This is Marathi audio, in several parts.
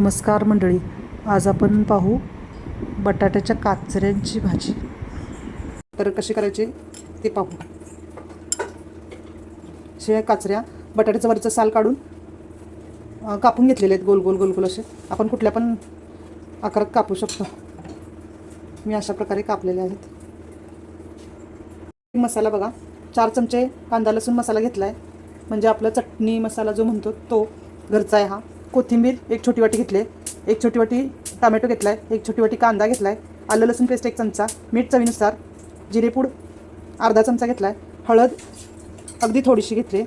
नमस्कार मंडळी आज आपण पाहू बटाट्याच्या काचऱ्यांची भाजी. तर कशी करायची ते पाहू. शिवाय काचऱ्या बटाट्याचं वरचं साल काढून कापून घेतलेले आहेत गोल गोल गोल गोल असे. आपण कुठल्या पण आकारात कापू शकतो. मी अशा प्रकारे कापलेले आहेत. मसाला बघा. चार चमचे कांदा लसूण मसाला घेतला आहे म्हणजे आपला चटणी मसाला जो म्हणतो तो घरचा आहे हा. कोथिंबीर एक छोटी वाटी घेतली आहे. एक छोटी वाटी टमॅटो घेतला आहे एक छोटी वाटी कांदा घेतला आहे आलं लसूण पेस्ट एक चमचा. मीठ चवीनुसार. जिरेपूड अर्धा चमचा घेतला आहे हळद अगदी थोडीशी घेतली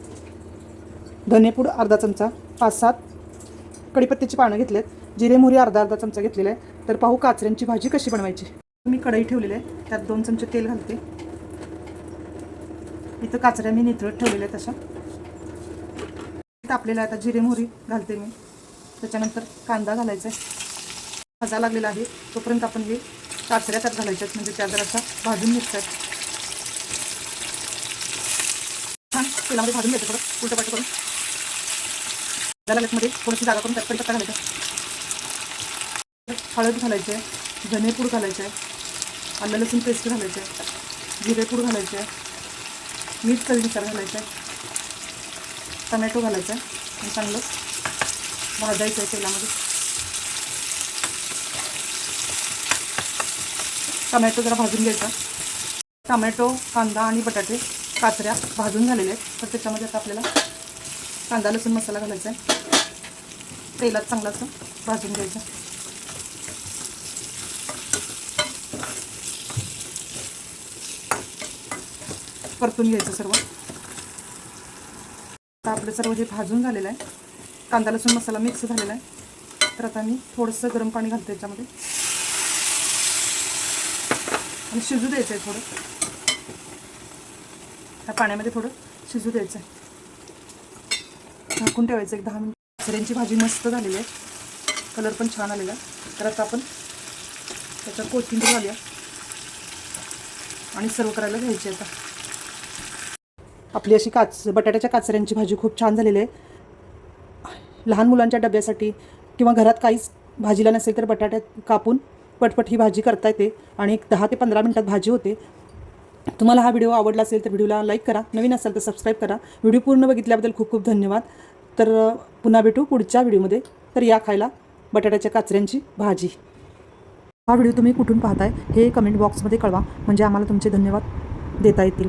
धनेपूड अर्धा चमचा. पाच सात कढीपत्त्याची पानं घेतलेत जिरे मोहरी अर्धा अर्धा चमचा घेतलेला आहे. तर पाहू काचऱ्यांची भाजी कशी बनवायची. मी कढई ठेवलेली आहे. त्यात दोन चमचे तेल घालते. इथं काचऱ्या मी नितळत ठेवलेल्या आहेत तशा तापलेल्या आता जिरे मोहरी घालते मी. त्याच्यानंतर कांदा घालायचा आहे. भाजा लागलेला आहे. तोपर्यंत आपण हे काचऱ्या त्यात घालायच्या आहेत. म्हणजे त्या जरासा भाजून निघतात छान तेलामध्ये भाजून घ्यायचं थोडं. उलटं पालटं करून. भाजायला थोडीशी जागा करून त्यात कढीपत्ता घालायचा. हळद घालायची आहे. धनेपूड घालायचे आहे. आलं लसूण पेस्ट घालायचे आहे. जिरेपूड घालायचे आहे. मीठ चवीनुसार घालायचं आहे. टमॅटो घालायचा आहे. आणि चांगलं भाजायचं आहे तेलामध्ये. टमॅटो जरा भाजून घ्यायचा. टमॅटो कांदा आणि बटाटे काचऱ्या भाजून झालेले आहेत. तर त्याच्यामध्ये आता आपल्याला कांदा लसूण मसाला घालायचा आहे. तेलात चांगला असं भाजून घ्यायचं. परतून घ्यायचं सर्व. आता आपलं सर्व हे भाजून झालेलं आहे कांदा लसूण मसाला मिक्स झालेला आहे. तर आता मी थोडंसं गरम पाणी घालते याच्यामध्ये. आणि शिजू द्यायचं आहे थोडं. त्या पाण्यामध्ये थोडं शिजू द्यायचं आहे झाकून ठेवायचं एक दहा मिनिट. सऱ्यांची भाजी मस्त झालेली आहे. कलर पण छान आलेला आहे. तर आता आपण त्याच्यात कोथिंबीर घालूया. आणि सर्व करायला घ्यायची आता. आपली अशी काच बटाट्याच्या काचऱ्यांची भाजी खूप छान झालेली आहे. लहान मुलांच्या डब्यासाठी किंवा घरात काहीच भाजीला नसेल तर बटाट्यात कापून पटपट ही भाजी करता येते आणि एक दहा ते पंधरा मिनटात भाजी होते. तुम्हाला हा व्हिडिओ आवडला असेल तर व्हिडिओला लाईक करा. नवीन असेल तर सबस्क्राईब करा. व्हिडिओ पूर्ण बघितल्याबद्दल खूप खूप धन्यवाद. तर पुन्हा भेटू पुढच्या व्हिडिओमध्ये. तर या खायला बटाट्याच्या काचऱ्यांची भाजी. हा व्हिडिओ तुम्ही कुठून पाहताय हे कमेंट बॉक्समध्ये कळवा. म्हणजे आम्हाला तुमचे धन्यवाद देता येतील.